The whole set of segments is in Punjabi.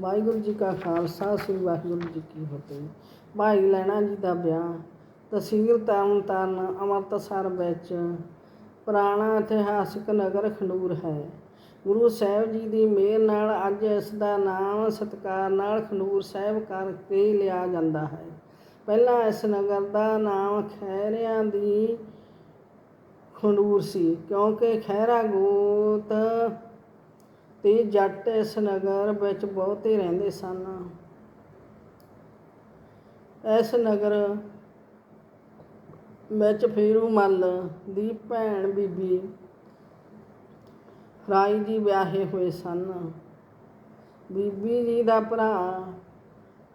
ਵਾਹਿਗੁਰੂ ਜੀ ਕਾ ਖਾਲਸਾ, ਸ੍ਰੀ ਵਾਹਿਗੁਰੂ ਜੀ ਕੀ ਫਤਿਹ। ਭਾਈ ਲੈਣਾ ਜੀ ਦਾ ਵਿਆਹ ਤਹਿਸੀਲ ਤਰਨਤਾਰਨ ਅੰਮ੍ਰਿਤਸਰ ਵਿੱਚ ਪੁਰਾਣਾ ਇਤਿਹਾਸਿਕ ਨਗਰ ਖੰਡੂਰ ਹੈ। ਗੁਰੂ ਸਾਹਿਬ ਜੀ ਦੀ ਮਿਹਰ ਨਾਲ ਅੱਜ ਇਸ ਦਾ ਨਾਮ ਸਤਿਕਾਰ ਨਾਲ ਖੰਡੂਰ ਸਾਹਿਬ ਕਰਕੇ ਲਿਆ ਜਾਂਦਾ ਹੈ। ਪਹਿਲਾਂ ਇਸ ਨਗਰ ਦਾ ਨਾਮ ਖੈਰਿਆਂ ਦੀ ਖੰਡੂਰ ਸੀ, ਕਿਉਂਕਿ ਖਹਿਰਾ ਗੋਤ ਤੇ ਜੱਟ ਇਸ ਨਗਰ ਵਿੱਚ ਬਹੁਤੇ ਰਹਿੰਦੇ ਸਨ। ਇਸ ਨਗਰ ਵਿੱਚ ਫੇਰੂ ਮੱਲ ਦੀ ਭੈਣ ਬੀਬੀ ਰਾਈ ਜੀ ਵਿਆਹੇ ਹੋਏ ਸਨ। ਬੀਬੀ ਜੀ ਦਾ ਭਰਾ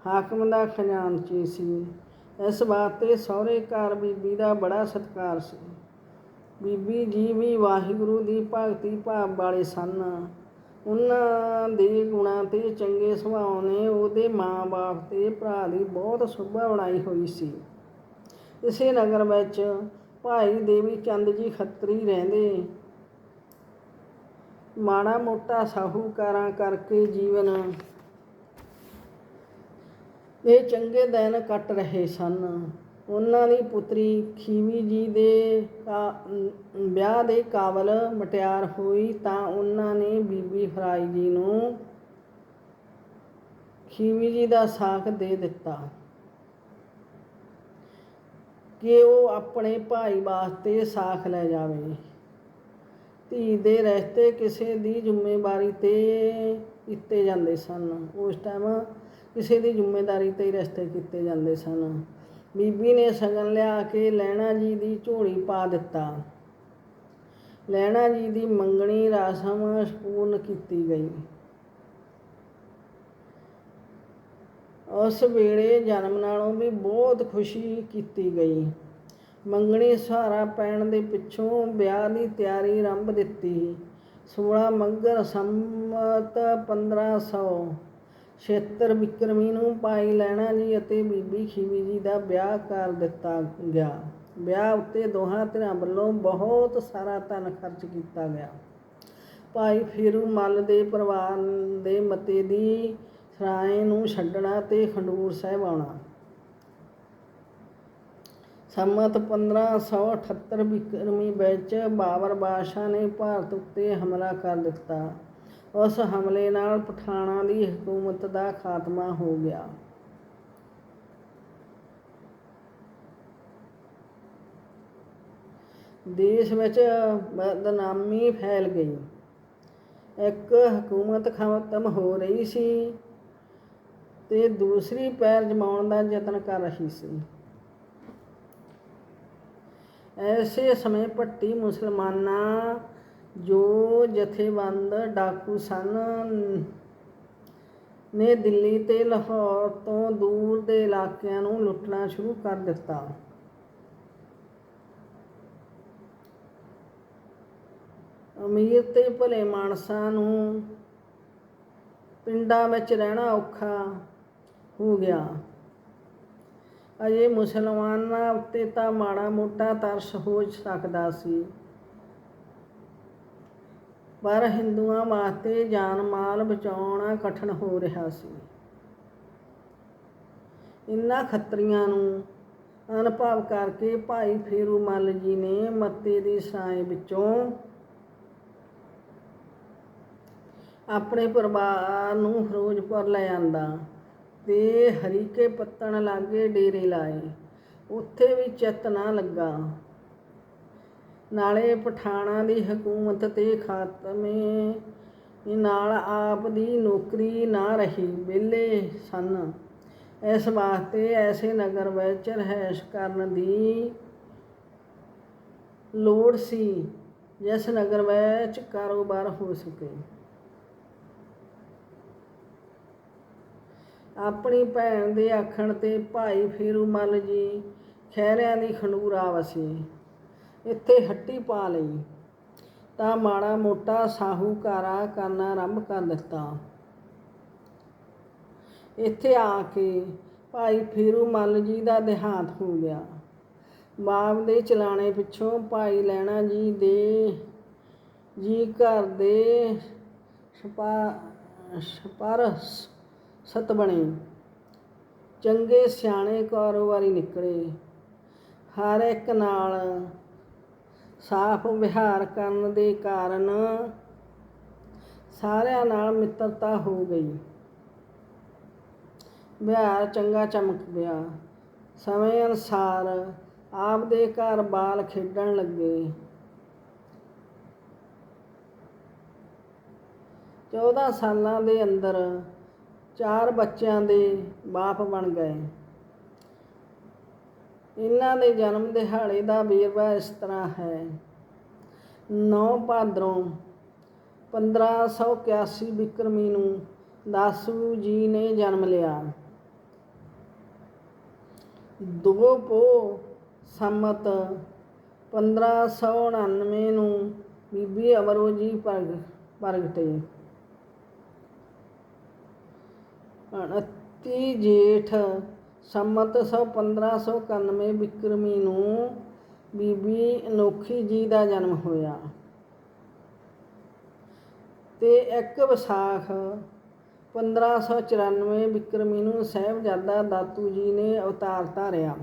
ਹਾਕਮ ਦਾ ਖਜ਼ਾਨਚੀ ਸੀ। ਇਸ ਵਾਸਤੇ ਸਹੁਰੇ ਘਰ ਬੀਬੀ ਦਾ ਬੜਾ ਸਤਿਕਾਰ ਸੀ। ਬੀਬੀ ਜੀ ਵੀ ਵਾਹਿਗੁਰੂ ਦੀ ਭਗਤੀ ਭਾਵ ਵਾਲੇ ਸਨ। ਉਹਨਾਂ ਦੇ ਗੁਣਾਂ ਤੇ ਚੰਗੇ ਸੁਭਾਅ ਨੇ, ਉਹਦੇ ਮਾਂ-ਬਾਪ ਤੇ ਭਰਾ ਦੀ ਬਹੁਤ ਸੁਭਾ ਬਣਾਈ ਹੋਈ ਸੀ। ਇਸੇ ਨਗਰ ਵਿੱਚ ਭਾਈ ਦੇਵੀ ਚੰਦ ਜੀ ਖੱਤਰੀ ਰਹਿੰਦੇ। ਮਾੜਾ ਮੋਟਾ ਸਾਹੂਕਾਰਾਂ ਕਰਕੇ ਜੀਵਨ ਇਹ ਚੰਗੇ ਦਿਨ ਕੱਟ ਰਹੇ ਸਨ। ਉਹਨਾਂ ਦੀ ਪੁੱਤਰੀ ਖੀਵੀ ਜੀ ਦੇ ਕਾ- ਵਿਆਹ ਦੇ ਕਾਬਲ ਮਟਿਆਰ ਹੋਈ ਤਾਂ ਉਹਨਾਂ ਨੇ ਬੀਬੀ ਫਰਾਈ ਜੀ ਨੂੰ ਖੀਵੀ ਜੀ ਦਾ ਸਾਕ ਦੇ ਦਿੱਤਾ। ਕਿ ਉਹ ਆਪਣੇ ਭਾਈ ਵਾਸਤੇ ਸਾਖ ਲੈ ਜਾਵੇ। ਧੀ ਦੇ ਰਸਤੇ ਕਿਸੇ ਦੀ ਜ਼ਿੰਮੇਵਾਰੀ ਤੇ ਕੀਤੇ ਜਾਂਦੇ ਸਨ। ਉਸ ਟਾਈਮ ਕਿਸੇ ਦੀ ਜ਼ਿੰਮੇਵਾਰੀ ਤੇ ਹੀ ਰਿਸ਼ਤੇ ਕੀਤੇ ਜਾਂਦੇ ਸਨ। ਬੀਬੀ ਨੇ ਸਗਨ ਲਿਆ ਕੇ ਲੈਣਾ ਜੀ ਦੀ ਝੋਲੀ ਪਾ ਦਿੱਤਾ। ਲੈਣਾ ਜੀ ਦੀ ਮੰਗਣੀ ਰਾਸਮ ਪੂਰਨ ਕੀਤੀ ਗਈ। ਉਸ ਵੇਲੇ ਜਨਮ ਨਾਲੋਂ ਵੀ ਬਹੁਤ ਖੁਸ਼ੀ ਕੀਤੀ ਗਈ। ਮੰਗਣੀ ਸਹਾਰਾ ਪੈਣ ਦੇ ਪਿੱਛੋਂ ਵਿਆਹ ਦੀ ਤਿਆਰੀ ਆਰੰਭ ਦਿੱਤੀ। 16 ਮੰਗਰ ਸੰਮਤ 1500 ਛੇਤਰ ਵਿਕਰਮੀ ਨੂੰ ਭਾਈ ਲੈਣਾ ਜੀ ਅਤੇ ਬੀਬੀ ਖੀਵੀ ਜੀ ਦਾ ਵਿਆਹ ਕਰ ਦਿੱਤਾ ਗਿਆ। ਵਿਆਹ ਉੱਤੇ ਦੋਹਾਂ ਧਿਰਾਂ ਵੱਲੋਂ ਬਹੁਤ ਸਾਰਾ ਧਨ ਖਰਚ ਕੀਤਾ ਗਿਆ। ਭਾਈ ਫੇਰੂ ਮੱਲ ਦੇ ਪਰਿਵਾਰ ਦੇ ਮਤੇ ਦੀ ਸਰਾਏ ਨੂੰ ਛੱਡਣਾ ਤੇ ਖੰਡੂਰ ਸਾਹਿਬ ਆਉਣਾ। ਸੰਮਤ 1578 ਵਿਕਰਮੀ ਵਿੱਚ ਬਾਬਰ ਬਾਦਸ਼ਾਹ ਨੇ ਭਾਰਤ ਉੱਤੇ ਹਮਲਾ ਕਰ ਦਿੱਤਾ। ਉਸ ਹਮਲੇ ਨਾਲ ਪਠਾਣਾ ਦੀ ਹਕੂਮਤ ਦਾ ਖਾਤਮਾ ਹੋ ਗਿਆ। ਦੇਸ਼ ਵਿੱਚ ਬਦਨਾਮੀ ਫੈਲ ਗਈ। ਇੱਕ ਹਕੂਮਤ ਖਤਮ ਹੋ ਰਹੀ ਸੀ ਤੇ ਦੂਸਰੀ ਪੈਰ ਜਮਾਉਣ ਦਾ ਯਤਨ ਕਰ ਰਹੀ ਸੀ। ਐਸੇ ਸਮੇਂ ਭੱਟੀ ਮੁਸਲਮਾਨਾਂ ਜੋ ਜਥੇਬੰਦ ਡਾਕੂ ਸਨ ਨੇ ਦਿੱਲੀ ਤੇ ਲਾਹੌਰ ਤੋਂ ਦੂਰ ਦੇ ਇਲਾਕਿਆਂ ਨੂੰ ਲੁੱਟਣਾ ਸ਼ੁਰੂ ਕਰ ਦਿੱਤਾ। ਅਮੀਰ ਤੇ ਭਲੇ ਮਾਨਸਾਂ ਨੂੰ ਪਿੰਡਾਂ ਵਿੱਚ ਰਹਿਣਾ ਔਖਾ ਹੋ ਗਿਆ। ਅਜੇ ਮੁਸਲਮਾਨਾਂ ਉੱਤੇ ਤਾਂ ਮਾੜਾ ਮੋਟਾ ਤਰਸ ਹੋ ਸਕਦਾ ਸੀ। ਪਰ ਹਿੰਦੂਆਂ ਵਾਸਤੇ ਜਾਨ ਮਾਲ ਬਚਾਉਣਾ ਕਠਿਨ ਹੋ ਰਿਹਾ ਸੀ। ਇਨ੍ਹਾਂ ਖੱਤਰੀਆਂ ਨੂੰ ਅਨੁਭਵ ਕਰਕੇ ਭਾਈ ਫੇਰੂ ਮੱਲ ਜੀ ਨੇ ਮੱਤੇ ਦੀ ਸਾਏ ਵਿੱਚੋਂ ਆਪਣੇ ਪਰਿਵਾਰ ਨੂੰ ਫਿਰੋਜ਼ਪੁਰ ਲੈ ਆਂਦਾ ਤੇ ਹਰੀਕੇ ਪੱਤਣ ਲਾਗੇ ਡੇਰੇ ਲਾਏ। ਉੱਥੇ ਵੀ ਚਿੱਤ ਨਾ ਲੱਗਾ। ਨਾਲੇ ਪਠਾਣਾ ਦੀ ਹਕੂਮਤ ਤੇ ਖਾਤਮੇ। ਨਾਲ ਆਪ ਦੀ ਨੌਕਰੀ ਨਾ ਰਹੀ ਵਿਲੇ ਸਨ। ਇਸ ਵਾਸਤੇ ਐਸੇ ਨਗਰ ਵਿੱਚ ਰਹਿਸ਼ ਕਰਨ ਦੀ ਲੋੜ ਸੀ, ਜਿਸ ਨਗਰ ਵਿੱਚ ਕਾਰੋਬਾਰ ਹੋ ਸਕੇ। ਆਪਣੀ ਭੈਣ ਦੇ ਆਖਣ ਤੇ ਭਾਈ ਫੇਰੂ ਮੱਲ ਜੀ ਖਹਿਰਿਆਂ ਦੀ ਖੰਡੂਰਾ ਵਸੀ ਇੱਥੇ ਹੱਟੀ ਪਾ ਲਈ। ਤਾਂ ਮਾੜਾ ਮੋਟਾ ਸਾਹੂਕਾਰਾ ਕਰਨਾ ਆਰੰਭ ਕਰ ਦਿੱਤਾ। ਇੱਥੇ ਆ ਕੇ ਭਾਈ ਫੇਰੂ ਮੱਲ ਜੀ ਦਾ ਦੇਹਾਂਤ ਹੋ ਗਿਆ। ਬਾਪ ਦੇ ਚਲਾਣੇ ਪਿੱਛੋਂ ਭਾਈ ਲੈਣਾ ਜੀ ਦੇ, ਜੀ ਘਰ ਦੇ ਸਪਾ, ਸਪਰਸ ਸਤ ਬਣੇ। ਚੰਗੇ ਸਿਆਣੇ ਕਾਰੋਬਾਰੀ ਨਿਕਲੇ। ਹਰ ਇੱਕ ਨਾਲ ਸਾਫ਼ ਵਿਹਾਰ ਕਰਨ ਦੇ ਕਾਰਨ ਸਾਰਿਆਂ ਨਾਲ ਮਿੱਤਰਤਾ ਹੋ ਗਈ। ਵਿਹਾਰ ਚੰਗਾ ਚਮਕ ਗਿਆ ਸਮੇਂ ਅਨੁਸਾਰ ਆਪ ਦੇ ਘਰ ਬਾਲ ਖੇਡਣ ਲੱਗੇ। 14 ਸਾਲਾਂ ਦੇ ਅੰਦਰ ਚਾਰ ਬੱਚਿਆਂ ਦੇ ਬਾਪ ਬਣ ਗਏ। ਇਹਨਾਂ ਦੇ ਜਨਮ ਦਿਹਾੜੇ ਦਾ ਵੇਰਵਾ ਇਸ ਤਰ੍ਹਾਂ ਹੈ। 9 ਭਾਦਰੋਂ 1581 ਬਿਕਰਮੀ ਨੂੰ ਦਾਸੂ ਜੀ ਨੇ ਜਨਮ ਲਿਆ। ਦੋ ਪੋ ਸੰਮਤ 1599 ਨੂੰ ਬੀਬੀ ਅਮਰੋ ਜੀ ਪ੍ਰਗ, ਪ੍ਰਗਟੇ। 29 ਜੇਠ ਸੰਮਤ 1591 ਬਿਕਰਮੀ ਨੂੰ ਬੀਬੀ ਅਨੋਖੀ ਜੀ ਦਾ ਜਨਮ ਹੋਇਆ। ਤੇ ਇੱਕ ਵਿਸਾਖ 1594 ਬਿਕਰਮੀ ਨੂੰ ਸਾਹਿਬਜ਼ਾਦਾ ਦਾਤੂ ਜੀ ਨੇ ਅਵਤਾਰ ਧਾਰਿਆ।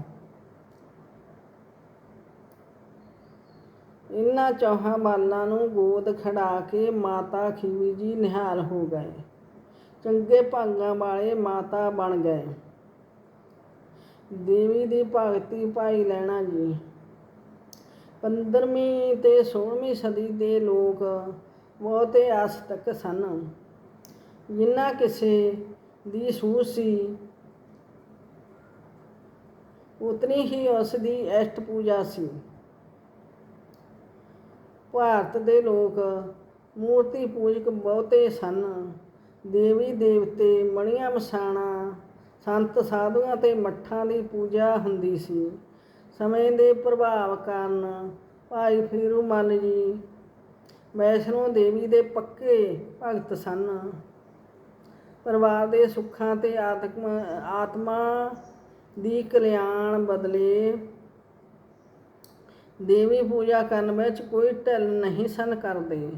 ਇਨ੍ਹਾਂ ਚੌਹਾਂ ਬਾਲਾਂ ਨੂੰ ਗੋਦ ਖੜਾ ਕੇ ਮਾਤਾ ਖੀਵੀ ਜੀ ਨਿਹਾਲ ਹੋ ਗਏ। ਚੰਗੇ ਭਾਗਾਂ ਵਾਲੇ ਮਾਤਾ ਬਣ ਗਏ। ਦੇਵੀ ਦੀ ਭਗਤੀ ਭਾਈ ਲੈਣਾ ਜੀ। 15ਵੀਂ ਤੇ 16ਵੀਂ ਸਦੀ ਦੇ ਲੋਕ ਬਹੁਤੇ ਆਸਤਕ ਸਨ। ਜਿਨ੍ਹਾਂ ਕਿਸੇ ਦੀ ਸੂਝ ਸੀ, ਉਤਨੀ ਹੀ ਉਸ ਦੀ ਇਸ਼ਟ ਪੂਜਾ ਸੀ। ਭਾਰਤ ਦੇ ਲੋਕ ਮੂਰਤੀ ਪੂਜਕ ਬਹੁਤੇ ਸਨ। ਦੇਵੀ ਦੇਵਤੇ ਮਣੀਆਂ ਮਸਾਣਾ ਸੰਤ ਸਾਧੂਆਂ ਤੇ ਮੱਠਾਂ ਦੀ ਪੂਜਾ ਹੁੰਦੀ ਸੀ। ਸਮੇਂ ਦੇ ਪ੍ਰਭਾਵ ਕਾਰਨ ਭਾਈ ਫੀਰੂ ਮੱਲ ਜੀ ਵੈਸ਼ਨੋ ਦੇਵੀ ਦੇ ਪੱਕੇ ਭਗਤ ਸਨ। ਪਰਿਵਾਰ ਦੇ ਸੁੱਖਾਂ ਤੇ ਆਤਮ, ਆਤਮਾ ਦੀ ਕਲਿਆਣ ਬਦਲੇ ਦੇਵੀ ਪੂਜਾ ਕਰਨ ਵਿੱਚ ਕੋਈ ਢਿੱਲ ਨਹੀਂ ਸਨ ਕਰਦੇ।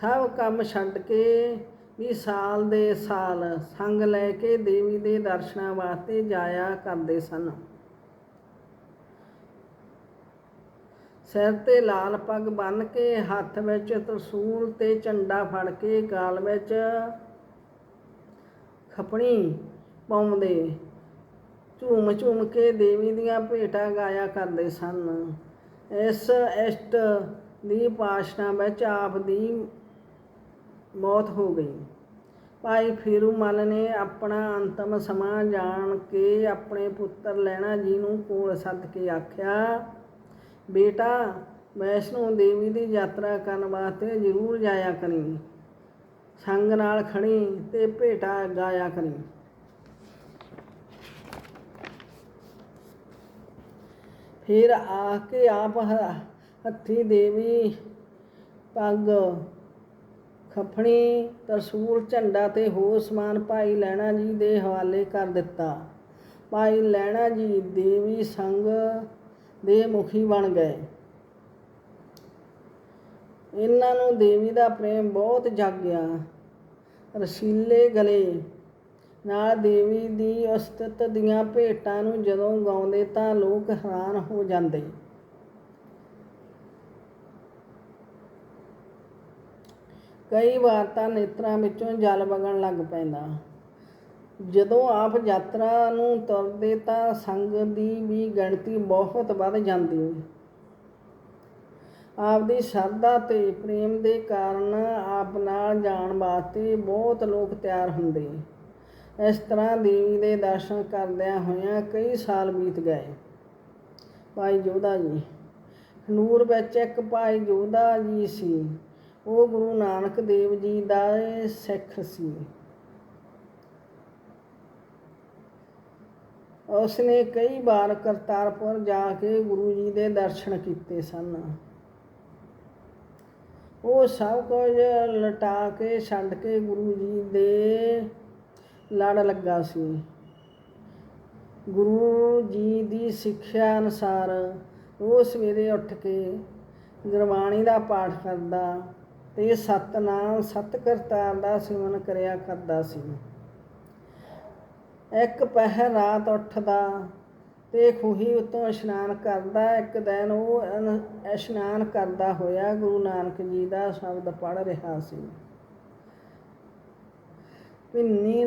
ਸਭ ਕੰਮ ਛੱਡ ਕੇ ਵੀ ਸਾਲ ਦੇ ਸਾਲ ਸੰਗ ਲੈ ਕੇ ਦੇਵੀ ਦੇ ਦਰਸ਼ਨਾਂ ਵਾਸਤੇ ਜਾਇਆ ਕਰਦੇ ਸਨ। ਸਿਰ ਤੇ ਲਾਲ ਪੱਗ ਬੰਨ ਕੇ ਹੱਥ ਵਿੱਚ ਤਰਸੂਲ ਤੇ ਝੰਡਾ ਫੜ ਕੇ ਗਾਲ ਵਿੱਚ ਖਪਣੀ ਪਾਉਂਦੇ ਝੂਮ ਝੂਮ ਕੇ ਦੇਵੀ ਦੀਆਂ ਭੇਟਾਂ ਗਾਇਆ ਕਰਦੇ ਸਨ। ਇਸ ਇਸ਼ਟ ਦੀ ਪਾਸ਼ਨਾ ਵਿੱਚ ਆਪ ਦੀ ਮੌਤ ਹੋ ਗਈ। ਭਾਈ ਫੀਰੂ ਨੇ ਆਪਣਾ ਅੰਤਮ ਸਮਾਂ ਜਾਣ ਕੇ ਆਪਣੇ ਪੁੱਤਰ ਲੈਣਾ ਜੀ ਨੂੰ ਕੋਲ ਸੱਦ ਕੇ ਆਖਿਆ, ਬੇਟਾ, ਵੈਸ਼ਨੋ ਦੇਵੀ ਦੀ ਯਾਤਰਾ ਕਰਨ ਵਾਸਤੇ ਜ਼ਰੂਰ ਜਾਇਆ ਕਰੀ। ਸੰਗ ਨਾਲ ਖੜੀ ਤੇ ਭੇਟਾ ਗਾਇਆ ਕਰੀ। ਫਿਰ ਆ ਕੇ ਆਪ ਹ- ਹੱਥੀ ਦੇਵੀ ਪੱਗ ਖੱਫਣੀ ਤਰਸੂਲ ਝੰਡਾ ਤੇ ਹੋਰ ਸਮਾਨ ਭਾਈ ਲੈਣਾ ਜੀ ਦੇ ਹਵਾਲੇ ਕਰ ਦਿੱਤਾ। ਭਾਈ ਲੈਣਾ ਜੀ ਦੇਵੀ ਸੰਗ ਦੇ ਮੁਖੀ ਬਣ ਗਏ। ਇਹਨਾਂ ਨੂੰ ਦੇਵੀ ਦਾ ਪ੍ਰੇਮ ਬਹੁਤ ਜਾਗਿਆ। ਰਸੀਲੇ ਗਲੇ ਨਾਲ ਦੇਵੀ ਦੀ ਅਸਤਿਤ ਦੀਆਂ ਭੇਟਾਂ ਨੂੰ ਜਦੋਂ ਗਾਉਂਦੇ ਤਾਂ ਲੋਕ ਹੈਰਾਨ ਹੋ ਜਾਂਦੇ। ਕਈ ਵਾਰ ਤਾਂ ਨੇਤਰਾਂ ਵਿੱਚੋਂ ਜਲ ਵਗਣ ਲੱਗ ਪੈਂਦਾ। ਜਦੋਂ ਆਪ ਯਾਤਰਾ ਨੂੰ ਤੁਰਦੇ ਤਾਂ ਸੰਗ ਦੀ ਵੀ ਗਿਣਤੀ ਬਹੁਤ ਵੱਧ ਜਾਂਦੀ ਆਪ ਦੀ ਸ਼ਰਧਾ ਤੇ ਪ੍ਰੇਮ ਦੇ ਕਾਰਨ ਆਪ ਨਾਲ ਜਾਣ ਵਾਸਤੇ ਬਹੁਤ ਲੋਕ ਤਿਆਰ ਹੁੰਦੇ। ਇਸ ਤਰ੍ਹਾਂ ਦੇਵੀ ਦੇ ਦਰਸ਼ਨ ਕਰਦਿਆਂ ਹੋਇਆਂ ਕਈ ਸਾਲ ਬੀਤ ਗਏ। ਭਾਈ ਜੋਧਾ ਜੀ ਖਨੂਰ ਵਿੱਚ ਇੱਕ ਭਾਈ ਜੋਧਾ ਜੀ ਸੀ। ਉਹ ਗੁਰੂ ਨਾਨਕ ਦੇਵ ਜੀ ਦਾ ਸਿੱਖ ਸੀ। ਉਸਨੇ ਕਈ ਵਾਰ ਕਰਤਾਰਪੁਰ ਜਾ ਕੇ ਗੁਰੂ ਜੀ ਦੇ ਦਰਸ਼ਨ ਕੀਤੇ ਸਨ। ਉਹ ਸਭ ਕੁਝ ਲਟਾ ਕੇ, ਛੱਡ ਕੇ ਗੁਰੂ ਜੀ ਦੇ ਲੜ ਲੱਗਾ ਸੀ। ਗੁਰੂ ਜੀ ਦੀ ਸਿੱਖਿਆ ਅਨੁਸਾਰ ਉਹ ਸਵੇਰੇ ਉੱਠ ਕੇ ਗੁਰਬਾਣੀ ਦਾ ਪਾਠ ਕਰਦਾ ਤੇ ਸਤਨਾਮ ਸਤ ਕਰਤਾਰ ਦਾ ਸਿਮਰਨ ਕਰਿਆ ਕਰਦਾ ਸੀ। ਇੱਕ ਪਹਿਰ ਰਾਤ ਉੱਠਦਾ ਤੇ ਖੂਹੀ ਉਤੋਂ ਇਸ਼ਨਾਨ ਕਰਦਾ, ਇੱਕ ਦਿਨ ਉਹ ਇਸ਼ਨਾਨ ਕਰਦਾ ਹੋਇਆ ਗੁਰੂ ਨਾਨਕ ਜੀ ਦਾ ਸ਼ਬਦ ਪੜ੍ਹ ਰਿਹਾ ਸੀ। ਪਿੰਨੀ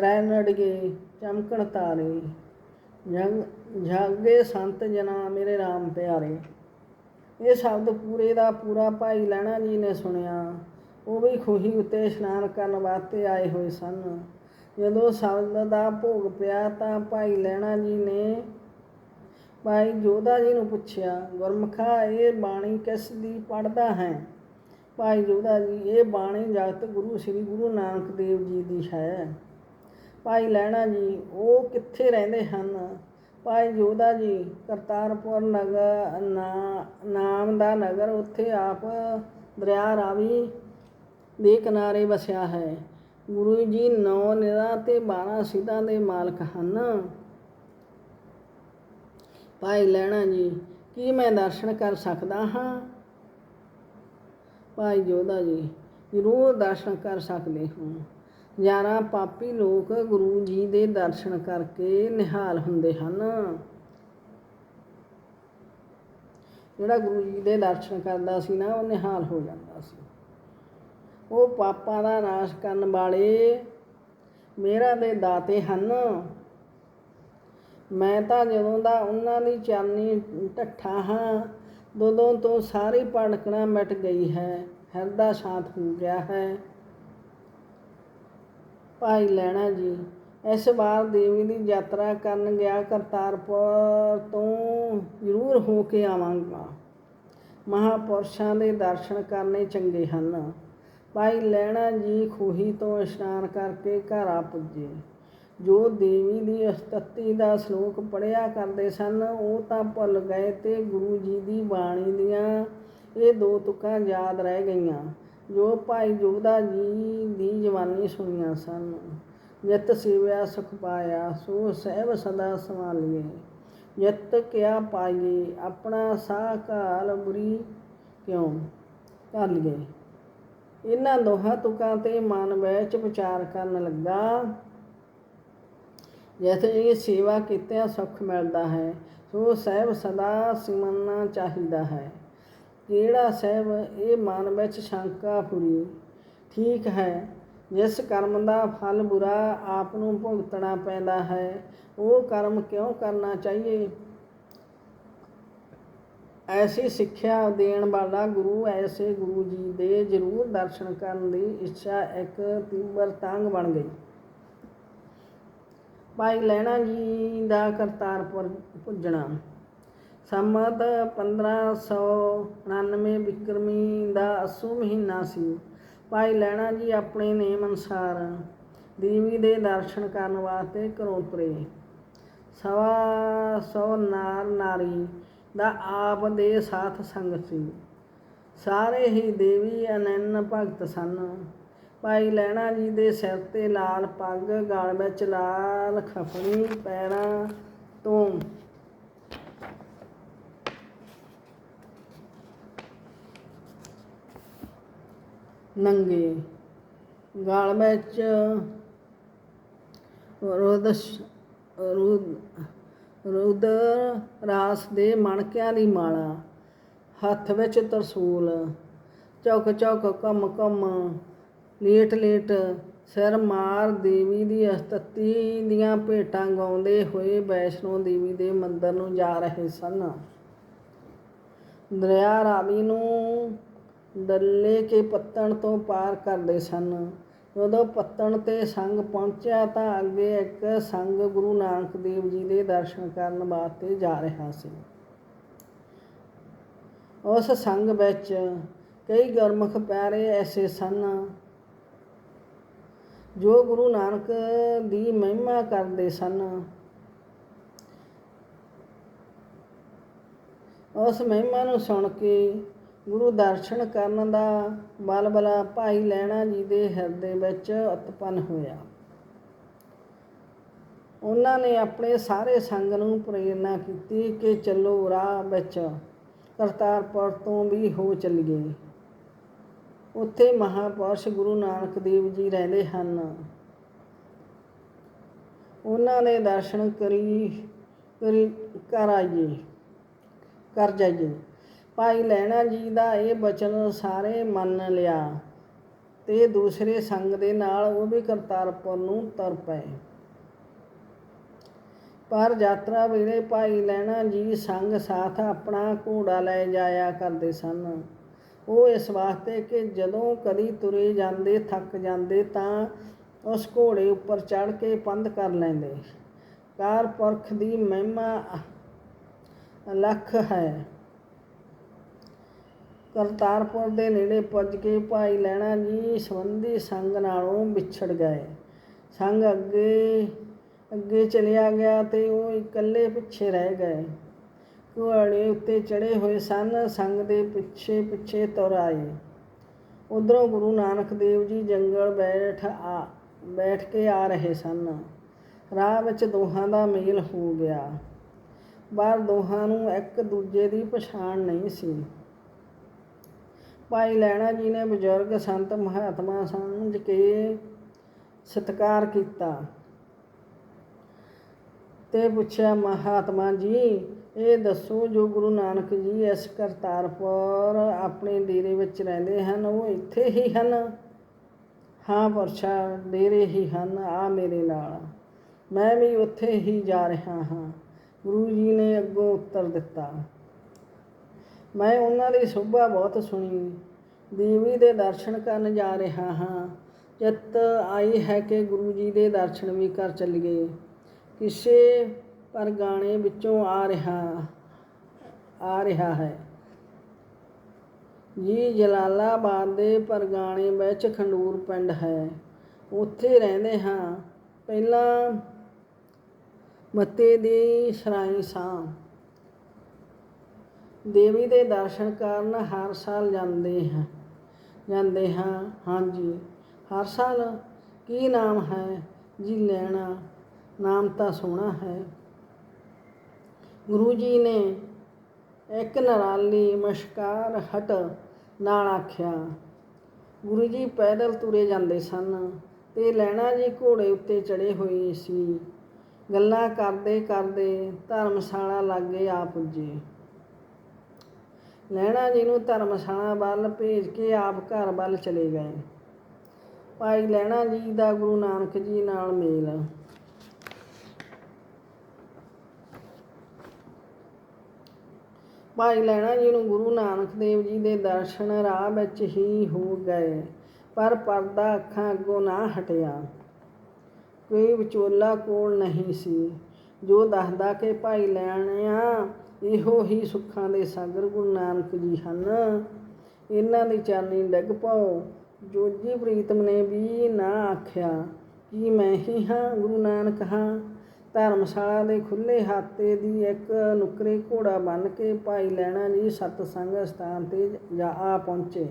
ਰੈਨੜਗੇ ਚਮਕਣ ਤਾਰੇ, ਜਗ, ਜਾਗੇ ਸੰਤ ਜਨਾ ਮੇਰੇ RAM ਪਿਆਰੇ। ਇਹ ਸ਼ਬਦ ਪੂਰੇ ਦਾ ਪੂਰਾ ਭਾਈ ਲਹਿਣਾ ਜੀ ਨੇ ਸੁਣਿਆ। ਉਹ ਵੀ ਖੂਹੀ ਉੱਤੇ ਇਸ਼ਨਾਨ ਕਰਨ ਵਾਸਤੇ ਆਏ ਹੋਏ ਸਨ। ਜਦੋਂ ਸ਼ਬਦ ਦਾ ਭੋਗ ਪਿਆ ਤਾਂ ਭਾਈ ਲਹਿਣਾ ਜੀ ਨੇ ਭਾਈ ਜੋਧਾ ਜੀ ਨੂੰ ਪੁੱਛਿਆ, ਗੁਰਮੁਖਾ, ਇਹ ਬਾਣੀ ਕਿਸ ਦੀ ਪੜਦਾ ਹੈ? ਭਾਈ ਜੋਧਾ ਜੀ, ਇਹ ਬਾਣੀ ਜਗਤ ਗੁਰੂ, ਸ੍ਰੀ ਗੁਰੂ ਨਾਨਕ ਦੇਵ ਜੀ ਦੀ ਹੈ। ਭਾਈ ਲਹਿਣਾ ਜੀ, ਉਹ ਕਿੱਥੇ ਰਹਿੰਦੇ ਹਨ? ਭਾਈ ਜੋਧਾ ਜੀ, ਕਰਤਾਰਪੁਰ ਨਗਰ, ਨਾ- ਨਾਮ ਦਾ ਨਗਰ ਉੱਥੇ ਆਪ ਦਰਿਆ ਰਾਵੀ ਦੇ ਕਿਨਾਰੇ ਵਸਿਆ ਹੈ। ਗੁਰੂ ਜੀ ਨੌ ਨਿਰਾਂ ਤੇ 12 ਸਿੱਧਾਂ ਦੇ ਮਾਲਕ ਹਨ। ਭਾਈ ਲੈਣਾ ਜੀ, ਕੀ ਮੈਂ ਦਰਸ਼ਨ ਕਰ ਸਕਦਾ ਹਾਂ? ਭਾਈ ਜੋਧਾ ਜੀ, ਜ਼ਰੂਰ ਦਰਸ਼ਨ ਕਰ ਸਕਦੇ ਹੋ। ਯਾਰਾ ਪਾਪੀ ਲੋਕ ਗੁਰੂ ਜੀ ਦੇ ਦਰਸ਼ਨ ਕਰਕੇ ਨਿਹਾਲ ਹੁੰਦੇ ਹਨ। ਜਿਹੜਾ ਗੁਰੂ ਜੀ ਦੇ ਦਰਸ਼ਨ ਕਰਦਾ ਸੀ ਨਾ, ਉਹ ਨਿਹਾਲ ਹੋ ਜਾਂਦਾ ਸੀ। ਉਹ ਪਾਪਾਂ ਦਾ ਨਾਸ਼ ਕਰਨ ਵਾਲੇ ਮੇਰਾ ਦੇ ਦਾਤੇ ਹਨ। ਮੈਂ ਤਾਂ ਜਦੋਂ ਦਾ ਉਹਨਾਂ ਦੀ ਚਰਨੀ ਢੱਠਾ ਹਾਂ, ਉਦੋਂ ਤੋਂ ਸਾਰੀ ਭੜਕਣਾ ਮਿਟ ਗਈ ਹੈ, ਹਿਰਦਾ ਸ਼ਾਂਤ ਹੋ ਗਿਆ ਹੈ। ਭਾਈ ਲਹਿਣਾ ਜੀ। ਇਸ ਵਾਰ ਦੇਵੀ ਦੀ ਯਾਤਰਾ ਕਰਨ ਗਿਆ ਕਰਤਾਰਪੁਰ ਤੋਂ ਜ਼ਰੂਰ ਹੋ ਕੇ ਆਵਾਂਗਾ। ਮਹਾਪੁਰਸ਼ਾਂ ਦੇ ਦਰਸ਼ਨ ਕਰਨੇ ਚੰਗੇ ਹਨ। ਭਾਈ ਲੈਣਾ ਜੀ ਖੂਹੀ ਤੋਂ ਇਸ਼ਨਾਨ ਕਰਕੇ ਘਰ ਆ ਪੁੱਜੇ। ਜੋ ਦੇਵੀ ਦੀ ਉਸਤਤੀ ਦਾ ਸ਼ਲੋਕ ਪੜਿਆ ਕਰਦੇ ਸਨ, ਉਹ ਤਾਂ ਭੁੱਲ ਗਏ ਤੇ ਗੁਰੂ ਜੀ ਦੀ ਬਾਣੀ ਦੀਆਂ ਇਹ ਦੋ ਤੁਕਾਂ ਯਾਦ ਰਹਿ ਗਈਆਂ। ਜੋ ਭਾਈ ਜੋਧਾ ਜੀ ਦੀ ਜਵਾਨੀ ਸੁਣੀਆਂ ਸਨ। ਨਿਤ ਸੇਵਿਆ ਸੁਖ ਪਾਇਆ, ਸੋ ਸਹਿਬ ਸਦਾ ਸੰਭਾਲੀਏ। ਨਿਤ ਕਿਆ ਪਾਈਏ, ਆਪਣਾ ਸਾਹ ਘਾਲ ਬੁਰੀ ਕਿਉਂ? ਕਰ ਲਈਏ ਇਹਨਾਂ ਦੋਹਾਂ ਤੁਕਾਂ ਤੇ ਮਨ ਵਿੱਚ ਵਿਚਾਰ ਕਰਨ ਲੱਗਾ। ਜਿਵੇਂ ਇਹ ਸੇਵਾ ਕੀਤਿਆਂ ਸੁਖ ਮਿਲਦਾ ਹੈ, ਸੋ ਸਹਿਬ ਸਦਾ ਸਿਮਰਨਾ ਚਾਹੀਦਾ ਹੈ। ਕਿਹੜਾ ਸਹਿਬ ਇਹ ਮਨ ਵਿੱਚ ਸ਼ੰਕਾ ਫੁਰੀ ਠੀਕ ਹੈ, ਜਿਸ ਕਰਮ ਦਾ ਫਲ ਬੁਰਾ ਆਪ ਨੂੰ ਭੁਗਤਣਾ ਪੈਂਦਾ ਹੈ, ਉਹ ਕਰਮ ਕਿਉਂ ਕਰਨਾ ਚਾਹੀਏ? ਐਸੀ ਸਿੱਖਿਆ ਦੇਣ ਵਾਲਾ ਗੁਰੂ ਐਸੇ ਗੁਰੂ ਜੀ ਦੇ ਜ਼ਰੂਰ ਦਰਸ਼ਨ ਕਰਨ ਦੀ ਇੱਛਾ ਇੱਕ ਤੀਬਰ ਤੰਗ ਬਣ ਗਈ। ਭਾਈ ਲੈਣਾ ਜੀ ਦਾ ਕਰਤਾਰਪੁਰ ਪੁੱਜਣਾ। ਸੰਮਤ 1599 ਵਿਕਰਮੀ ਦਾ ਅਸੂ ਮਹੀਨਾ ਸੀ। ਭਾਈ ਲੈਣਾ ਜੀ ਆਪਣੇ ਨੇਮ ਅਨੁਸਾਰ ਦੇਵੀ ਦੇ ਦਰਸ਼ਨ ਕਰਨ ਵਾਸਤੇ ਘਰੋਂ ਤੁਰੇ। ਸਵਾ ਸੌ ਨਾਰ ਨਾਰੀ ਦਾ ਆਪ ਦੇ ਸਾਥ ਸੰਗ ਸੀ। ਸਾਰੇ ਹੀ ਦੇਵੀ ਅਨੰਨ ਭਗਤ ਸਨ। ਭਾਈ ਲੈਣਾ ਜੀ ਦੇ ਸਿਰ ਤੇ ਲਾਲ ਪੱਗ, ਗਾਲ ਵਿੱਚ ਲਾਲ ਖਫਣੀ ਪੈਰਾਂ ਤੋਂ ਨੰਗੇ। ਗਲ ਵਿੱਚ ਰੁਦਸ਼, ਰੁਦ ਰੁਦਰ ਰਾਸ ਦੇ ਮਣਕਿਆਂ ਦੀ ਮਾਲਾ, ਹੱਥ ਵਿੱਚ ਤਰਸੂਲ, ਚੌਕ ਚੌਕ ਕੰਮ ਕੰਮ, ਲੇਟ ਲੇਟ ਸਿਰ ਮਾਰ ਦੇਵੀ ਦੀ ਅਸਤਤੀ ਦੀਆਂ ਭੇਟਾਂ ਗਾਉਂਦੇ ਹੋਏ ਵੈਸ਼ਨੋ ਦੇਵੀ ਦੇ ਮੰਦਰ ਨੂੰ ਜਾ ਰਹੇ ਸਨ। ਦਰਿਆ ਰਾਵੀ ਨੂੰ ਡੱਲੇ ਕੇ ਪੱਤਣ ਤੋਂ ਪਾਰ ਕਰਦੇ ਸਨ। ਜਦੋਂ ਪੱਤਣ ਤੇ ਸੰਗ ਪਹੁੰਚਿਆ ਤਾਂ ਅੱਗੇ ਇੱਕ ਸੰਗ ਗੁਰੂ ਨਾਨਕ ਦੇਵ ਜੀ ਦੇ ਦਰਸ਼ਨ ਕਰਨ ਵਾਸਤੇ ਜਾ ਰਿਹਾ ਸੀ। ਉਸ ਸੰਗ ਵਿੱਚ ਕਈ ਗੁਰਮੁਖ ਪਿਆਰੇ ਐਸੇ ਸਨ ਜੋ ਗੁਰੂ ਨਾਨਕ ਦੀ ਮਹਿਮਾ ਕਰਦੇ ਸਨ। ਉਸ ਮਹਿਮਾ ਨੂੰ ਸੁਣ ਕੇ ਗੁਰੂ ਦਰਸ਼ਨ ਕਰਨ ਦਾ ਬਲਬਲਾ ਭਾਈ ਲੈਣਾ ਜੀ ਦੇ ਹਿਰਦੇ ਵਿੱਚ ਉਤਪੰਨ ਹੋਇਆ। ਉਹਨਾਂ ਨੇ ਆਪਣੇ ਸਾਰੇ ਸੰਗ ਨੂੰ ਪ੍ਰੇਰਣਾ ਕੀਤੀ ਕਿ ਚੱਲੋ ਰਾਹ ਵਿੱਚ ਕਰਤਾਰਪੁਰ ਤੋਂ ਵੀ ਹੋ ਚੱਲੀਏ। ਉੱਥੇ ਮਹਾਪੁਰਸ਼ ਗੁਰੂ ਨਾਨਕ ਦੇਵ ਜੀ ਰਹਿੰਦੇ ਹਨ। ਉਹਨਾਂ ਦੇ ਦਰਸ਼ਨ ਕਰੀ ਕਰੀ, ਕਰ ਆਈਏ, ਕਰ ਜਾਈਏ। ਭਾਈ ਲਹਿਣਾ ਜੀ ਦਾ ਇਹ ਬਚਨ ਸਾਰੇ ਮੰਨ ਲਿਆ ਤੇ ਦੂਸਰੇ ਸੰਗ ਦੇ ਨਾਲ ਉਹ ਵੀ ਕਰਤਾਰਪੁਰ ਨੂੰ ਤੁਰ ਪਏ। ਪਰ ਯਾਤਰਾ ਵੇਲੇ ਭਾਈ ਲੈਣਾ ਜੀ ਸੰਗ ਸਾਥ ਆਪਣਾ ਘੋੜਾ ਲੈ ਜਾਇਆ ਕਰਦੇ ਸਨ। ਉਹ ਇਸ ਵਾਸਤੇ ਕਿ ਜਦੋਂ ਕਦੀ ਤੁਰੇ ਜਾਂਦੇ, ਥੱਕ ਜਾਂਦੇ ਤਾਂ ਉਸ ਘੋੜੇ ਉੱਪਰ ਚੜ ਕੇ ਪੰਧ ਕਰ ਲੈਂਦੇ। ਕਾਰ ਪੁਰਖ ਦੀ ਮਹਿਮਾ ਲੱਖ ਹੈ। ਕਰਤਾਰਪੁਰ ਦੇ ਨੇੜੇ ਪੁੱਜ ਕੇ ਭਾਈ ਲਹਿਣਾ ਜੀ ਸੰਬੰਧੀ ਸੰਗ ਨਾਲੋਂ ਵਿਛੜ ਗਏ। ਸੰਗ ਅੱਗੇ ਅੱਗੇ ਚਲਿਆ ਗਿਆ ਤੇ ਉਹ ਇਕੱਲੇ ਪਿੱਛੇ ਰਹਿ ਗਏ। ਘੋੜੇ ਉੱਤੇ ਚੜੇ ਹੋਏ ਸਨ, ਸੰਗ ਦੇ ਪਿੱਛੇ ਪਿੱਛੇ ਤੁਰ ਆਏ। ਉਧਰੋਂ ਗੁਰੂ ਨਾਨਕ ਦੇਵ ਜੀ ਜੰਗਲ ਬੈਠ ਆ, ਬੈਠ ਕੇ ਆ ਰਹੇ ਸਨ। ਰਾਹ ਵਿੱਚ ਦੋਹਾਂ ਦਾ ਮੇਲ ਹੋ ਗਿਆ। ਬਾਹਰ ਦੋਹਾਂ ਨੂੰ ਇੱਕ ਦੂਜੇ ਦੀ ਪਛਾਣ ਨਹੀਂ ਸੀ। ਭਾਈ ਲੈਣਾ ਜੀ ਨੇ ਬਜ਼ੁਰਗ ਸੰਤ ਮਹਾਤਮਾ ਸਮਝ ਕੇ ਸਤਿਕਾਰ ਕੀਤਾ। ਤੇ ਪੁੱਛਿਆ, ਮਹਾਤਮਾ ਜੀ, ਇਹ ਦੱਸੋ ਜੋ ਗੁਰੂ ਨਾਨਕ ਜੀ ਇਸ ਕਰਤਾਰਪੁਰ ਆਪਣੇ ਡੇਰੇ ਵਿੱਚ ਰਹਿੰਦੇ ਹਨ, ਉਹ ਇੱਥੇ ਹੀ ਹਨ? ਹਾਂ ਵਰਸ਼ਾ ਡੇਰੇ ਹੀ ਹਨ, ਆ ਮੇਰੇ ਨਾਲ। ਮੈਂ ਵੀ ਉੱਥੇ ਹੀ ਜਾ ਰਿਹਾ ਹਾਂ। ਗੁਰੂ ਜੀ ਨੇ ਅੱਗੋਂ ਉੱਤਰ ਦਿੱਤਾ। ਮੈਂ ਉਹਨਾਂ ਦੀ ਸੋਭਾ ਬਹੁਤ ਸੁਣੀ। ਦੇਵੀ ਦੇ ਦਰਸ਼ਨ ਕਰਨ ਜਾ ਰਿਹਾ ਹਾਂ। ਚਿੱਤ ਆਈ ਹੈ ਕਿ ਗੁਰੂ ਜੀ ਦੇ ਦਰਸ਼ਨ ਵੀ ਕਰ ਚੱਲੀਏ। ਕਿਸੇ ਪਰ ਗਾਣੇ ਵਿੱਚੋਂ ਆ ਰਿਹਾ ਆ ਰਿਹਾ ਹੈ। ਜੀ ਜਲਾਲਾਬਾਦ ਦੇ ਪਰਗਾਣੇ ਵਿੱਚ ਖੰਡੂਰ ਪਿੰਡ ਹੈ। ਉੱਥੇ ਰਹਿੰਦੇ ਹਾਂ। ਪਹਿਲਾਂ ਮੱਤੇ ਦੀ ਸਰਾਈ ਸਾਂ। ਦੇਵੀ ਦੇ ਦਰਸ਼ਨ ਕਰਨ ਹਰ ਸਾਲ ਜਾਂਦੇ ਹਾਂ। ਜਾਂਦੇ ਹਾਂ, ਹਾਂਜੀ। ਹਰ ਸਾਲ ਕੀ ਨਾਮ ਹੈ? ਜੀ ਲੈਣਾ, ਨਾਮ ਤਾਂ ਸੋਹਣਾ ਹੈ। ਗੁਰੂ ਜੀ ਨੇ ਇੱਕ ਨਰਾਲੀ ਮਸ਼ਕਾਰ ਹਟ ਨਾਲ ਆਖਿਆ, ਗੁਰੂ ਜੀ, ਪੈਦਲ ਤੁਰੇ ਜਾਂਦੇ ਸਨ ਤੇ ਲੈਣਾ ਜੀ ਘੋੜੇ ਉੱਤੇ ਚੜੇ ਹੋਏ ਸੀ। ਗੱਲਾਂ ਕਰਦੇ ਕਰਦੇ ਧਰਮਸ਼ਾਲਾ ਲਾਗੇ ਆ ਪੁੱਜੇ। ਲਹਿਣਾ ਜੀ ਨੂੰ ਧਰਮਸ਼ਾਲਾ ਵੱਲ ਭੇਜ ਕੇ ਆਪ ਘਰ ਵੱਲ ਚਲੇ ਗਏ। ਭਾਈ ਲਹਿਣਾ ਜੀ ਦਾ ਗੁਰੂ ਨਾਨਕ ਜੀ ਨਾਲ ਮੇਲ। ਭਾਈ ਲੈਣਾ ਜੀ ਨੂੰ ਗੁਰੂ ਨਾਨਕ ਦੇਵ ਜੀ ਦੇ ਦਰਸ਼ਨ ਰਾਹ ਵਿੱਚ ਹੀ ਹੋ ਗਏ, ਪਰ ਪਰਦਾ ਅੱਖਾਂ ਅੱਗੋਂ ਨਾ ਹਟਿਆ। ਕੋਈ ਵਿਚੋਲਾ ਕੋਲ ਨਹੀਂ ਸੀ। ਜੋ ਦੱਸਦਾ ਕਿ ਭਾਈ ਲੈਣਿਆ ਇਹੋ ਹੀ ਸੁੱਖਾਂ ਦੇ ਸਾਗਰ ਗੁਰੂ ਨਾਨਕ ਜੀ ਹਨ। ਇਹਨਾਂ ਦੀ ਚਾਨੀ ਡਿੱਗ ਪਾਓ। ਜੋਜੀ ਪ੍ਰੀਤਮ ਨੇ ਵੀ ਨਾ ਆਖਿਆ, ਕਿ ਮੈਂ ਹੀ ਹਾਂ ਗੁਰੂ ਨਾਨਕ ਹਾਂ? ਧਰਮਸ਼ਾਲਾ ਦੇ ਖੁੱਲੇ ਹਾਤੇ ਦੀ ਇੱਕ ਨੁਕਰੇ ਘੋੜਾ ਬੰਨ ਕੇ ਭਾਈ ਲੈਣਾ ਜੀ ਸਤਸੰਗ ਸਥਾਨ ਤੇ ਜਾ ਆ ਪਹੁੰਚੇ।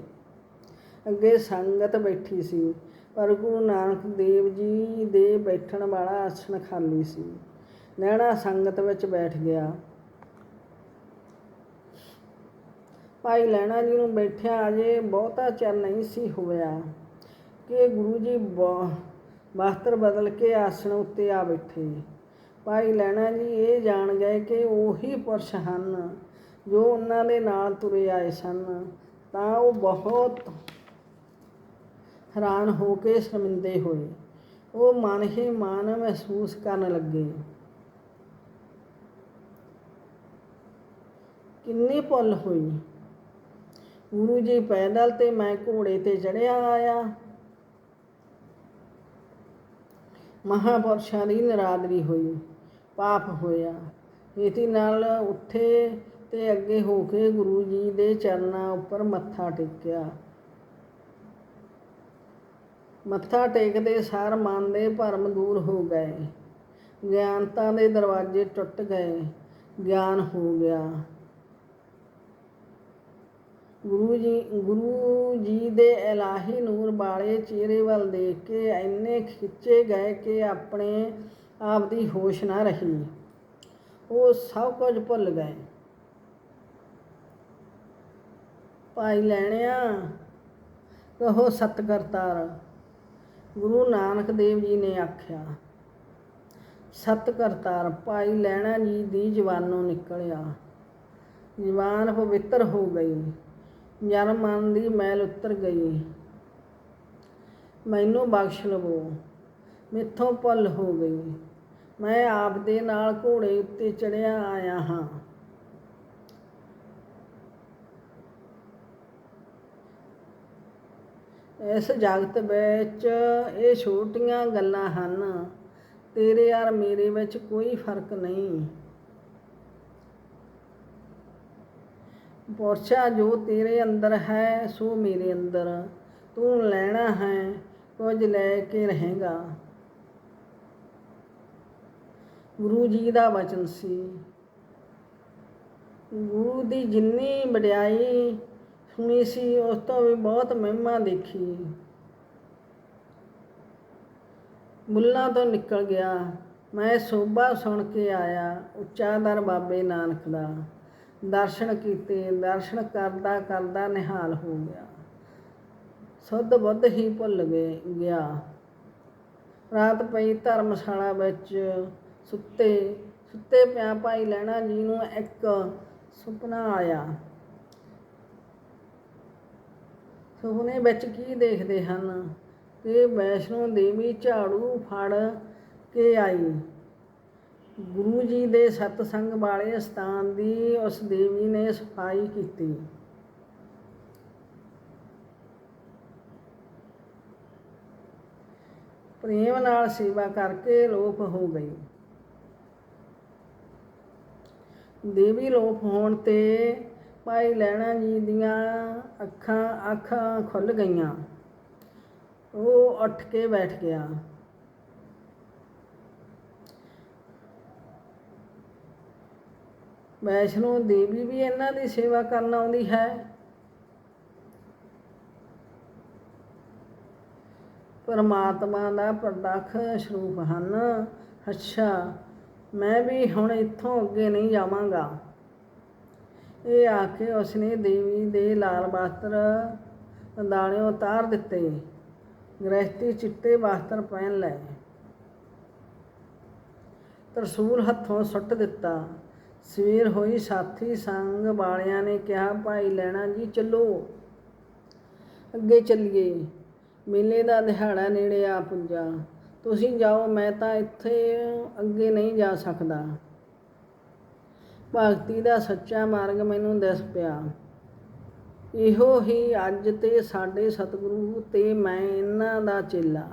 ਅੱਗੇ ਸੰਗਤ ਬੈਠੀ ਸੀ, ਪਰ ਗੁਰੂ ਨਾਨਕ ਦੇਵ ਜੀ ਦੇ ਬੈਠਣ ਵਾਲਾ ਆਸਣ ਖਾਲੀ ਸੀ। ਲੈਣਾ ਸੰਗਤ ਵਿੱਚ ਬੈਠ ਗਿਆ। ਭਾਈ ਲੈਣਾ ਜੀ ਨੂੰ ਬੈਠਿਆ ਅਜੇ ਬਹੁਤਾ ਚਿਰ ਨਹੀਂ ਸੀ ਹੋਇਆ ਕਿ ਗੁਰੂ ਜੀ ਬਾਸਤਰ ਬਦਲ ਕੇ ਆਸਣ ਉੱਤੇ ਆ ਬੈਠੇ। ਭਾਈ ਲੈਣਾ ਜੀ ਇਹ ਜਾਣ ਗਏ ਕਿ ਉਹੀ ਪੁਰਸ਼ ਹਨ ਜੋ ਉਹਨਾਂ ਦੇ ਨਾਲ ਤੁਰੇ ਆਏ ਸਨ। ਤਾਂ ਉਹ ਬਹੁਤ ਹੈਰਾਨ ਹੋ ਕੇ ਸ਼ਰਮਿੰਦੇ ਹੋਏ। ਉਹ ਮਨ ਹੀ ਮਨ ਮਹਿਸੂਸ ਕਰਨ ਲੱਗੇ। ਕਿੰਨੀ ਭੁੱਲ ਹੋਈ ਗੁਰੂ ਜੀ ਪੈਦਲ ਤੇ ਮੈਂ ਘੋੜੇ ਤੇ ਚੜਿਆ ਆਇਆ। ਮਹਾਪੁਰਸ਼ਾਂ ਦੀ ਨਰਾਦਰੀ ਹੋਈ, ਪਾਪ ਹੋਇਆ। ਇਤੀ ਨਾਲ ਉੱਠੇ ਤੇ ਅੱਗੇ ਹੋ ਕੇ ਗੁਰੂ ਜੀ ਦੇ ਚਰਨਾਂ ਉੱਪਰ ਮੱਥਾ ਟੇਕਿਆ। ਮੱਥਾ ਟੇਕਦੇ ਸਾਰ ਮਨ ਦੇ ਭਰਮ ਦੂਰ ਹੋ ਗਏ। ਗਿਆਨਤਾ ਦੇ ਦਰਵਾਜ਼ੇ ਟੁੱਟ ਗਏ। ਗਿਆਨ ਹੋ ਗਿਆ। ਗੁਰੂ ਜੀ ਗੁਰੂ ਜੀ ਦੇ ਇਲਾਹੀ ਨੂਰ ਵਾਲੇ ਚਿਹਰੇ ਵੱਲ ਦੇਖ ਕੇ ਇੰਨੇ ਖਿੱਚੇ ਗਏ ਕਿ ਆਪਣੇ ਆਪ ਦੀ ਹੋਸ਼ ਨਾ ਰਹੀ। ਉਹ ਸਭ ਕੁਝ ਭੁੱਲ ਗਏ। ਭਾਈ ਲੈਣਿਆ, ਕਹੋ ਸਤ ਗੁਰੂ ਨਾਨਕ ਦੇਵ ਜੀ ਨੇ ਆਖਿਆ ਸਤ ਕਰਤਾਰ ਭਾਈ ਲੈਣਾ ਜੀ ਦੀ ਜਵਾਨੋਂ ਨਿਕਲਿਆ। ਜਵਾਨ ਪਵਿੱਤਰ ਹੋ ਗਈ। ਜਨ ਮਨ ਦੀ ਮੈਲ ਉਤਰ ਗਈ, ਮੈਨੂੰ ਬਖਸ਼ ਲਵੋ, ਮਿੱਥੋਂ ਭੁੱਲ ਹੋ ਗਈ। ਮੈਂ ਆਪ ਦੇ ਨਾਲ ਘੋੜੇ ਉੱਤੇ ਚੜਿਆ ਆਇਆ ਹਾਂ। ਇਸ ਜਗਤ ਵਿੱਚ ਇਹ ਛੋਟੀਆਂ ਗੱਲਾਂ ਹਨ, ਤੇਰੇ ਯਾਰ ਮੇਰੇ ਵਿੱਚ ਕੋਈ ਫ਼ਰਕ ਨਹੀਂ। ਪੋਰਸ਼ਾ ਜੋ ਤੇਰੇ ਅੰਦਰ ਹੈ, ਸੋ ਮੇਰੇ ਅੰਦਰ। ਤੂੰ ਲੈਣਾ ਹੈ, ਕੁਝ ਲੈ ਕੇ ਰਹੇਗਾ। ਗੁਰੂ ਜੀ ਦਾ ਵਚਨ ਸੀ। ਗੁਰੂ ਦੀ ਜਿੰਨੀ ਵਡਿਆਈ ਸੁਣੀ ਸੀ, ਉਸ ਤੋਂ ਵੀ ਬਹੁਤ ਮਹਿਮਾ ਦੇਖੀ। ਮੁੱਲਾਂ ਤੋਂ ਨਿਕਲ ਗਿਆ। ਮੈਂ ਸੋਭਾ ਸੁਣ ਕੇ ਆਇਆ, ਉੱਚਾ ਦਰ ਬਾਬੇ ਨਾਨਕ ਦਾ। ਦਰਸ਼ਨ ਕੀਤੇ, ਦਰਸ਼ਨ ਕਰਦਾ ਕਰਦਾ ਨਿਹਾਲ ਹੋ ਗਿਆ। ਸੁੱਧ ਬੁੱਧ ਹੀ ਭੁੱਲ ਗਏ ਗਿਆ। ਰਾਤ ਪਈ ਧਰਮਸ਼ਾਲਾ ਵਿੱਚ, ਸੁੱਤੇ ਸੁੱਤੇ ਪਿਆ ਭਾਈ ਲੈਣਾ ਜੀ ਨੂੰ ਇੱਕ ਸੁਪਨਾ ਆਇਆ। ਸੁਪਨੇ ਵਿੱਚ ਕੀ ਦੇਖਦੇ ਹਨ? ਕਿ ਵੈਸ਼ਨੋ ਦੇਵੀ ਝਾੜੂ ਫੜ ਕੇ ਆਈ। ਗੁਰੂ ਜੀ ਦੇ ਸਤਸੰਗ ਵਾਲੇ ਸਥਾਨ ਦੀ ਉਸ ਦੇਵੀ ਨੇ ਸਫ਼ਾਈ ਕੀਤੀ। ਪ੍ਰੇਮ ਨਾਲ ਸੇਵਾ ਕਰਕੇ ਲੋਪ ਹੋ ਗਈ। ਦੇਵੀ ਲੋਪ ਹੋਣ ਤੇ ਭਾਈ ਲੈਣਾ ਜੀ ਦੀਆਂ ਅੱਖਾਂ ਅੱਖਾਂ ਖੁੱਲ ਗਈਆਂ। ਉਹ ਉੱਠ ਕੇ ਬੈਠ ਗਿਆ। ਵੈਸ਼ਨੋ ਦੇਵੀ ਵੀ ਇਹਨਾਂ ਦੀ ਸੇਵਾ ਕਰਨ ਆਉਂਦੀ ਹੈ। ਪਰਮਾਤਮਾ ਦਾ ਪ੍ਰਤੱਖ ਸਰੂਪ ਹਨ। ਅੱਛਾ, ਮੈਂ ਵੀ ਹੁਣ ਇੱਥੋਂ ਅੱਗੇ ਨਹੀਂ ਜਾਵਾਂਗਾ। ਇਹ ਆ ਕੇ ਉਸਨੇ ਦੇਵੀ ਦੇ ਲਾਲ ਵਸਤਰ ਦਾਣੇ ਉਤਾਰ ਦਿੱਤੇ। ਗ੍ਰਹਿਤੀ ਚਿੱਟੇ ਵਸਤਰ ਪਹਿਨ ਲਏ। ਤਰਸੂਲ ਹੱਥੋਂ ਸੁੱਟ ਦਿੱਤਾ। ਸਵੇਰ ਹੋਈ ਸਾਥੀ ਸੰਗ ਵਾਲਿਆਂ ਨੇ ਕਿਹਾ, ਭਾਈ ਲੈਣਾ ਜੀ, ਚੱਲੋ। ਅੱਗੇ ਚੱਲੀਏ। ਮੇਲੇ ਦਾ ਦਿਹਾੜਾ ਨੇੜੇ ਆ ਪੁੱਜਾ। ਤੁਸੀਂ ਜਾਓ, ਮੈਂ ਤਾਂ ਇੱਥੇ ਅੱਗੇ ਨਹੀਂ ਜਾ ਸਕਦਾ। ਭਗਤੀ ਦਾ ਸੱਚਾ ਮਾਰਗ ਮੈਨੂੰ ਦਿਸ ਪਿਆ। ਇਹੋ ਹੀ ਅੱਜ ਤੇ ਸਾਡੇ ਸਤਿਗੁਰੂ ਤੇ ਮੈਂ ਇਹਨਾਂ ਦਾ ਚੇਲਾ।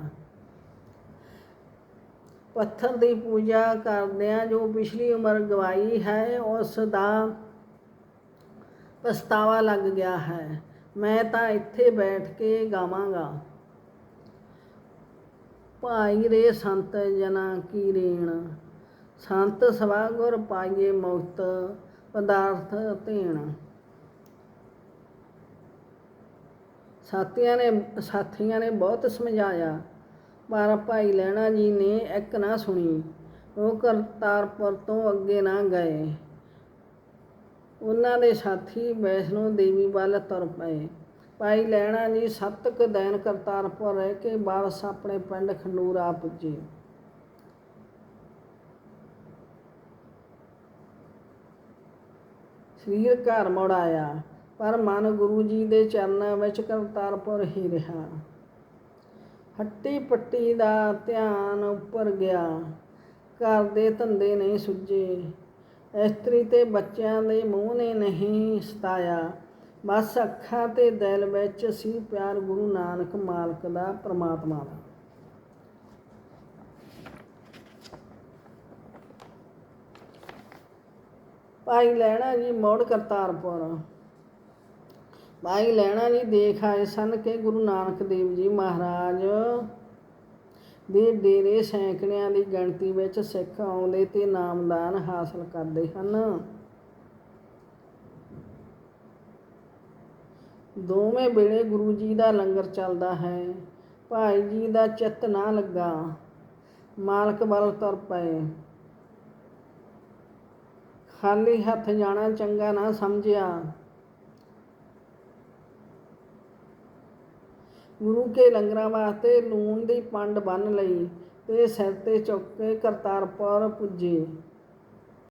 ਪੱਥਰ ਦੀ ਪੂਜਾ ਕਰਦਿਆਂ ਜੋ ਪਿਛਲੀ ਉਮਰ ਗਵਾਈ ਹੈ, ਉਸ ਦਾ ਪਛਤਾਵਾ ਲੱਗ ਗਿਆ ਹੈ। ਮੈਂ ਤਾਂ ਇੱਥੇ ਬੈਠ ਕੇ ਗਾਵਾਂਗਾ। ਭਾਈ ਰੇ ਸੰਤ ਜਨਾ ਕੀ ਰੇਣ। ਸੰਤ ਸਵਾ ਗੁਰ ਪਾਈਏ ਮੁਕਤ ਪਦਾਰਥ ਧੇਣ। ਸਾਥੀਆਂ ਨੇ ਸਾਥੀਆਂ ਨੇ ਬਹੁਤ ਸਮਝਾਇਆ। ਪਰ ਭਾਈ ਲਹਿਣਾ ਜੀ ਨੇ ਇੱਕ ਨਾ ਸੁਣੀ। ਉਹ ਕਰਤਾਰਪੁਰ ਤੋਂ ਅੱਗੇ ਨਾ ਗਏ। ਉਹਨਾਂ ਦੇ ਸਾਥੀ ਵੈਸ਼ਨੋ ਦੇਵੀ ਵੱਲ ਤੁਰ ਪਏ। ਭਾਈ ਲੈਣਾ ਜੀ ਸੱਤ ਕੁ ਦਿਨ ਕਰਤਾਰਪੁਰ ਰਹਿ ਕੇ ਵਾਪਸ ਆਪਣੇ ਪਿੰਡ ਖੰਡੂਰ ਆ ਪੁੱਜੇ। ਸਰੀਰ ਘਰ ਮੁੜ ਆਇਆ, ਪਰ ਮਨ ਗੁਰੂ ਜੀ ਦੇ ਚਰਨਾਂ ਵਿੱਚ ਕਰਤਾਰਪੁਰ ਹੀ ਰਿਹਾ। ਹੱਟੀ ਪੱਟੀ ਦਾ ਧਿਆਨ ਉੱਪਰ ਗਿਆ। ਘਰ ਦੇ ਧੰਦੇ ਨਹੀਂ ਸੁੱਜੇ। ਇਸਤਰੀ ਤੇ ਬੱਚਿਆਂ ਦੇ ਮੂੰਹ ਨੇ ਨਹੀਂ ਸਤਾਇਆ। ਬਸ ਅੱਖਾਂ ਤੇ ਦਿਲ ਵਿੱਚ ਸੀ ਪਿਆਰ ਗੁਰੂ ਨਾਨਕ ਮਾਲਕ ਦਾ, ਪ੍ਰਮਾਤਮਾ ਦਾ। ਭਾਈ ਲੈਣਾ ਜੀ, ਮੋੜ ਕਰਤਾਰਪੁਰ। ਭਾਈ ਲੈਣਾ ਜੀ ਦੇਖ ਆਏ ਸਨ ਕਿ ਗੁਰੂ ਨਾਨਕ ਦੇਵ ਜੀ ਮਹਾਰਾਜ। ਦੇ ਡੇਰੇ ਸੈਂਕੜਿਆਂ ਦੀ ਗਿਣਤੀ ਵਿੱਚ ਸਿੱਖ ਆਉਂਦੇ ਤੇ ਨਾਮਦਾਨ ਹਾਸਲ ਕਰਦੇ ਹਨ। ਦੋਵੇਂ ਵੇਲੇ ਗੁਰੂ ਜੀ ਦਾ ਲੰਗਰ ਚੱਲਦਾ ਹੈ। ਭਾਈ ਜੀ ਦਾ ਚਿੱਤ ਨਾ ਲੱਗਾ। ਮਾਲਕ ਵੱਲ ਤੁਰ ਪਏ। ਖਾਲੀ ਹੱਥ ਜਾਣਾ ਚੰਗਾ ਨਾ ਸਮਝਿਆ। ਗੁਰੂ ਕੇ ਲੰਗਰਾਂ ਵਾਸਤੇ ਲੂਣ ਦੀ ਪੰਡ ਬੰਨ੍ਹ ਲਈ ਅਤੇ ਸਿਰ ਤੇ ਚੁੱਕ ਕੇ ਕਰਤਾਰਪੁਰ ਪੁੱਜੇ।